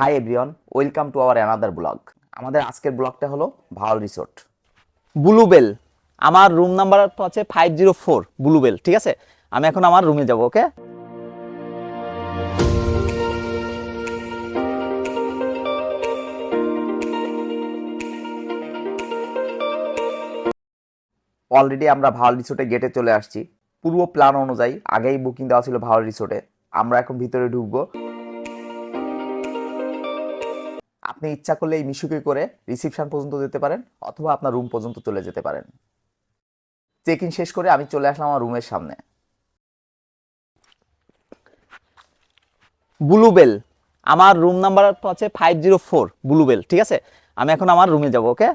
Hi everyone welcome to our another blog আমাদের আজকের ব্লগটা হলো ভালো রিসোর্ট ব্লুবেল আমার রুম নাম্বার আছে ফাইভ জিরো ফোর ব্লুবেল ঠিক আছে? আমি এখন আমার রুমে যাব ওকে অলরেডি আমরা ভাওয়াল রিসোর্টে গেটে চলে আসছি। পূর্ব প্ল্যান অনুযায়ী আগেই বুকিং দেওয়া ছিল ভাওয়াল রিসোর্টে আমরা এখন ভিতরে ঢুকবো। আপনি ইচ্ছা করলে এই মিশুকে করে রিসিপশন পর্যন্ত যেতে পারেন অথবা আপনার রুম পর্যন্ত চলে যেতে পারেন। চেক ইন শেষ করে আমি চলে আসলাম আমার রুমের সামনে। ব্লুবেল আমার রুম নাম্বার হচ্ছে ফাইভ জিরো ফোর ব্লুবেল ঠিক আছে? আমি এখন আমার রুমে যাব ওকে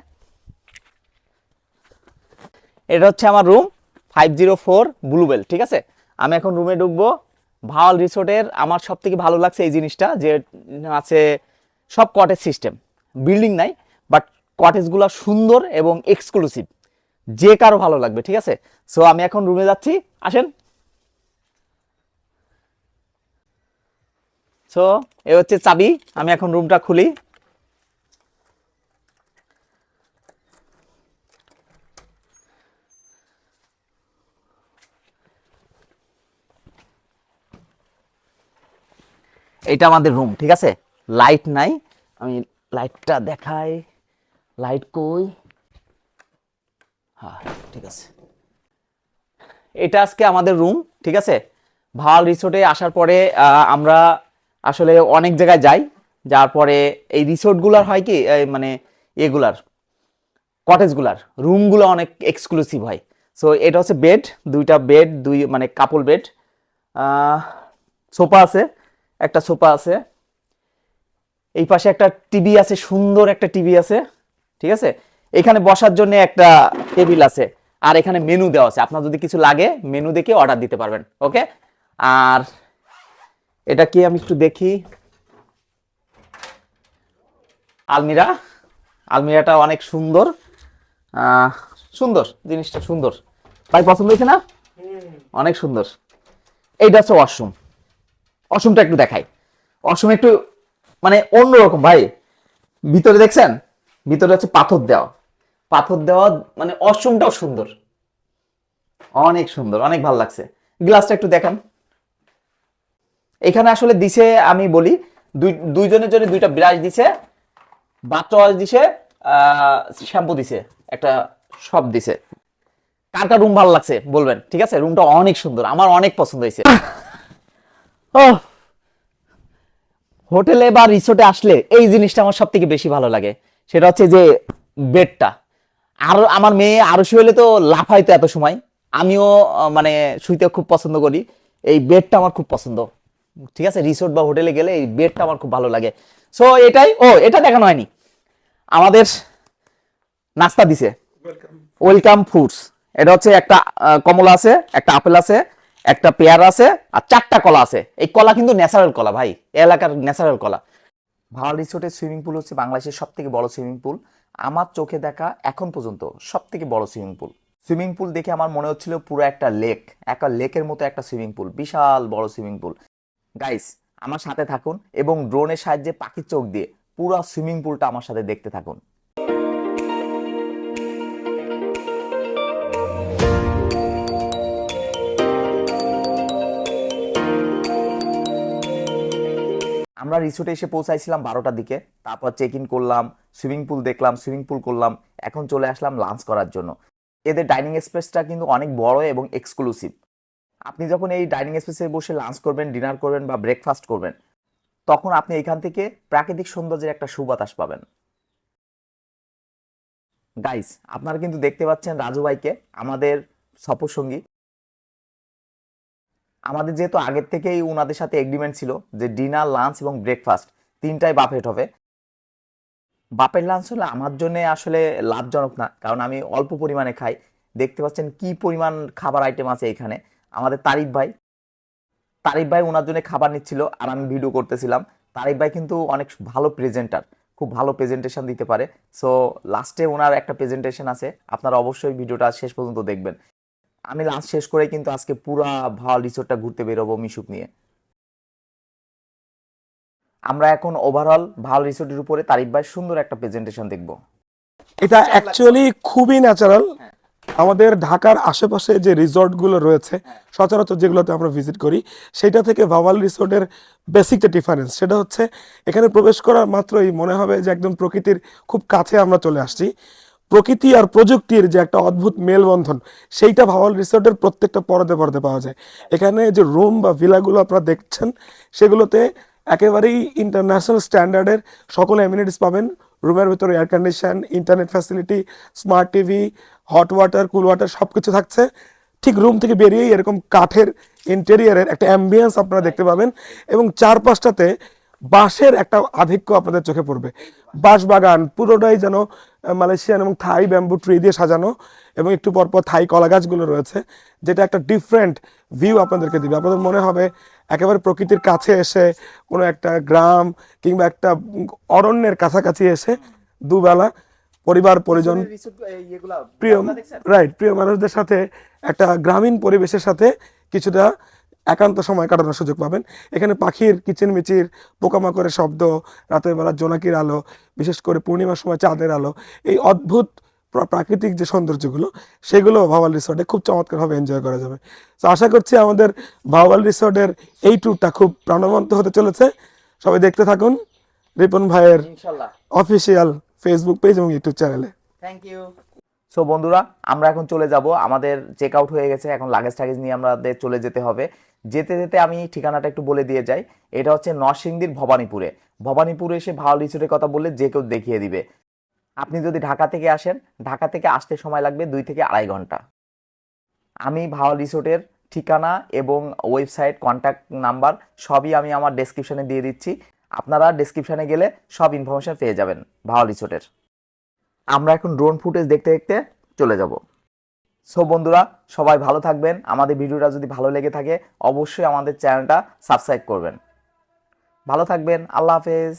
এটা হচ্ছে আমার room five zero four Bluebell ঠিক আছে? আমি এখন রুমে ঢুকবো। ভাওয়াল রিসোর্টের আমার সব থেকে ভালো লাগছে এই জিনিসটা, যে আছে সব কটেজ সিস্টেম বিল্ডিং নাই বাট কটেজগুলো সুন্দর এবং এক্সক্লুসিভ যে কারও ভালো লাগবে, ঠিক আছে? সো আমি এখন রুমে যাচ্ছি। আসেন। সো এ হচ্ছে চাবি। আমি এখন রুমটা খুলি। এটা আমাদের রুম ঠিক আছে? লাইট নাই। আমি লাইটটা দেখাই। লাইট কই? হ্যাঁ ঠিক আছে। এটা আজকে আমাদের রুম ঠিক আছে? ভাওয়াল রিসোর্টে আসার পরে আমরা আসলে অনেক জায়গায় যাই। যার পরে এই রিসোর্টগুলার হয় কি মানে এগুলার, কটেজগুলার, রুমগুলো অনেক এক্সক্লুসিভ হয়। সো এটা হচ্ছে বেড দুইটা বেড দুই মানে কাপল বেড সোফা আছে, একটা সোফা আছে। এই পাশে একটা টিভি আছে, সুন্দর একটা টিভি আছে, ঠিক আছে? এখানে বসার জন্য একটা টেবিল আছে, আর এখানে মেনু দেওয়া আছে। আপনার যদি কিছু লাগে, মেনু দেখে অর্ডার দিতে পারবেন, ওকে? আর এটা কি আমি একটু দেখি? আলমিরা। আলমিরাটা অনেক সুন্দর। সুন্দর, জিনিসটা সুন্দর। ভাই, পছন্দ হয়েছে না? অনেক সুন্দর। এইটা হচ্ছে ওয়াশরুম ওয়াশরুমটা একটু দেখাই। ওয়াশরুম একটু মানে অন্যরকম ভাই। ভিতরে দেখছেন? ভিতরে হচ্ছে পাথর দেওয়া। পাথর দেওয়া মানে ওয়াশরুমটাও সুন্দর। অনেক সুন্দর অনেক ভালো লাগছে। গ্লাসটা একটু দেখান। এখানে আসলে দিছে আমি বলি দুই দুইজনের জন্য দুইটা ব্রাশ দিছে বাচ্চা ওয়াশ দিছে শ্যাম্পু দিছে একটা সব দিছে। কার কার রুম ভালো লাগছে বলবেন ঠিক আছে? রুমটা অনেক সুন্দর আমার অনেক পছন্দ হয়েছে। ও হোটেলে বা রিসোর্টে আসলে এই জিনিসটা আমার সব থেকে বেশি ভালো লাগে। সেটা হচ্ছে যে বেডটা। আর আমার মেয়ে আরও শুয়ে তো লাফাইতো এত সময়। আমিও মানে শুইতে খুব পছন্দ করি। এই বেডটা আমার খুব পছন্দ। ঠিক আছে? রিসোর্ট বা হোটেলে গেলে এই বেডটা আমার খুব ভালো লাগে। সো এটাই ও এটা দেখানো হয়নি। আমাদের নাস্তা দিছে। ওয়েলকাম ফুডস এটা হচ্ছে একটা কমলা আছে একটা আপেল আছে। একটা পেয়ার আছে আর চারটা কলা আছে। এই কলা কিন্তু ন্যাচারাল কলা ভাই এলাকার ন্যাচারাল কলা। ভাওয়াল রিসোর্টের সুইমিং পুল হচ্ছে বাংলাদেশের সব থেকে বড় সুইমিং পুল আমার চোখে দেখা এখন পর্যন্ত সব থেকে বড় সুইমিং পুল সুইমিং পুল দেখে আমার মনে হচ্ছিল পুরো একটা লেক একটা লেকের মতো একটা সুইমিং পুল বিশাল বড় সুইমিং পুল গাইস আমার সাথে থাকুন এবং ড্রোনের সাহায্যে পাখির চোখ দিয়ে পুরো সুইমিং পুলটা আমার সাথে দেখতে থাকুন। আমরা রিসোর্টে এসে পৌঁছাইছিলাম বারোটার দিকে। তারপর চেক ইন করলাম সুইমিং পুল দেখলাম সুইমিং পুল করলাম, এখন চলে আসলাম লাঞ্চ করার জন্য। এদের ডাইনিং স্পেসটা কিন্তু অনেক বড় এবং এক্সক্লুসিভ আপনি যখন এই ডাইনিং স্পেসে বসে লাঞ্চ করবেন ডিনার করবেন বা ব্রেকফাস্ট করবেন, তখন আপনি এখান থেকে প্রাকৃতিক সৌন্দর্যের একটা সুবাতাস পাবেন। গাইস আপনারা কিন্তু দেখতে পাচ্ছেন রাজু ভাইকে, আমাদের সফরসঙ্গী। আমাদের যেহেতু আগের থেকেই ওনাদের সাথে এগ্রিমেন্ট ছিল যে ডিনার লাঞ্চ এবং ব্রেকফাস্ট তিনটাই বাফেট হবে। বাপের লাঞ্চ হলে আমার জন্য আসলে লাভজনক না, কারণ আমি অল্প পরিমাণে খাই। দেখতে পাচ্ছেন কি পরিমাণ খাবার আইটেম আছে এখানে। আমাদের তারিফ ভাই। তারিফ ভাই ওনার জন্য খাবার নিচ্ছিল আর আমি ভিডিও করতেছিলাম। তারিফ ভাই কিন্তু অনেক ভালো প্রেজেন্টার খুব ভালো প্রেজেন্টেশন দিতে পারে। সো লাস্টে ওনার একটা প্রেজেন্টেশন আছে। আপনারা অবশ্যই ভিডিওটা শেষ পর্যন্ত দেখবেন। আমি লাঞ্চ শেষ করে কিন্তু আজকে পুরা ভাওয়াল রিসোর্টটা ঘুরতে বেরোবো মিশুক নিয়ে। আমরা এখন ওভারঅল ভালো রিসোর্টের উপরে তারিফ ভাই সুন্দর একটা প্রেজেন্টেশন দেখব। এটা অ্যাকচুয়ালি খুবই ন্যাচারাল আমাদের ঢাকার আশেপাশে যে রিসর্টগুলো রয়েছে, সচরাচর যেগুলোতে আমরা ভিজিট করি, সেটা থেকে ভাওয়াল রিসোর্টের বেসিকটা ডিফারেন্স সেটা হচ্ছে এখানে প্রবেশ করার মাত্রই মনে হবে যে একদম প্রকৃতির খুব কাছে আমরা চলে আসছি। প্রকৃতি আর প্রযুক্তির যে একটা অদ্ভুত মেলবন্ধন, সেইটা ভাওয়াল রিসোর্টের প্রত্যেকটা পরতে পরতে পাওয়া যায়। এখানে যে রুম বা ভিলাগুলো আপনারা দেখছেন, সেগুলোতে একেবারেই ইন্টারন্যাশনাল স্ট্যান্ডার্ডের সকল এমিনিটিস পাবেন। রুমের ভিতরে air condition internet facility smart TV hot water cool water সব কিছু থাকছে। ঠিক রুম থেকে বেরিয়েই এরকম কাঠের ইন্টেরিয়ারের একটা অ্যাম্বিয়েন্স আপনারা দেখতে পাবেন এবং চারপাশটাতে বাঁশের একটা আধিক্য আপনাদের চোখে পড়বে। বাঁশ বাগান পুরোটাই যেন মালয়েশিয়ান এবং থাই ব্যাম্বু ট্রি দিয়ে সাজানো এবং একটু পরপর থাই কলা গাছগুলো রয়েছে যেটা একটা ডিফারেন্ট ভিউ আপনাদেরকে দিবে। আপনাদের মনে হবে একেবারে প্রকৃতির কাছে এসে কোনো একটা গ্রাম কিংবা একটা অরণ্যের কাছাকাছি এসে দুবেলা পরিবার পরিজন প্রিয় রাইট প্রিয় মানুষদের সাথে একটা গ্রামীণ পরিবেশের সাথে কিছুটা একান্ত সময় কাটানোর সুযোগ পাবেন। এখানে পাখির কিচিরমিচির পোকামাকড়ের শব্দ রাতের বেলা জোনাকির আলো বিশেষ করে পূর্ণিমার সময় চাঁদের আলো এই অদ্ভুত প্রাকৃতিক যে সৌন্দর্যগুলো সেগুলো ভাওয়াল রিসোর্টে খুব চমৎকারভাবে এনজয় করা যাবে। তো আশা করছি আমাদের ভাওয়াল রিসোর্টের এই ট্যুরটা খুব প্রাণবন্ত হতে চলেছে। সবাই দেখতে থাকুন রিপন ভাইয়ের অফিসিয়াল ফেসবুক পেজ এবং ইউটিউব চ্যানেলে থ্যাংক ইউ সো বন্ধুরা, আমরা এখন চলে যাব। আমাদের চেক আউট হয়ে গেছে। এখন লাগেজ টাগেজ নিয়ে আমাদের চলে যেতে হবে। যেতে যেতে আমি ঠিকানাটা একটু বলে দিয়ে যাই। এটা হচ্ছে নরসিংদীর ভবানীপুরে। ভবানীপুরে এসে ভালো রিসোর্টের কথা বললে যে কেউ দেখিয়ে দিবে। আপনি যদি ঢাকা থেকে আসেন, ঢাকা থেকে আসতে সময় লাগবে দুই থেকে আড়াই ঘণ্টা। আমি ভাও রিসোর্টের ঠিকানা এবং ওয়েবসাইট কন্ট্যাক্ট নাম্বার সবই আমি আমার ডেসক্রিপশানে দিয়ে দিচ্ছি। আপনারা ডেসক্রিপশানে গেলে সব ইনফরমেশন পেয়ে যাবেন ভাও রিসোর্টের। আমরা এখন ড্রোন ফুটেজ দেখতে দেখতে চলে যাব। সো বন্ধুরা, সবাই ভালো থাকবেন। আমাদের ভিডিওটা যদি ভালো লেগে থাকে, অবশ্যই আমাদের চ্যানেলটা সাবস্ক্রাইব করবেন। ভালো থাকবেন। আল্লাহ হাফেজ।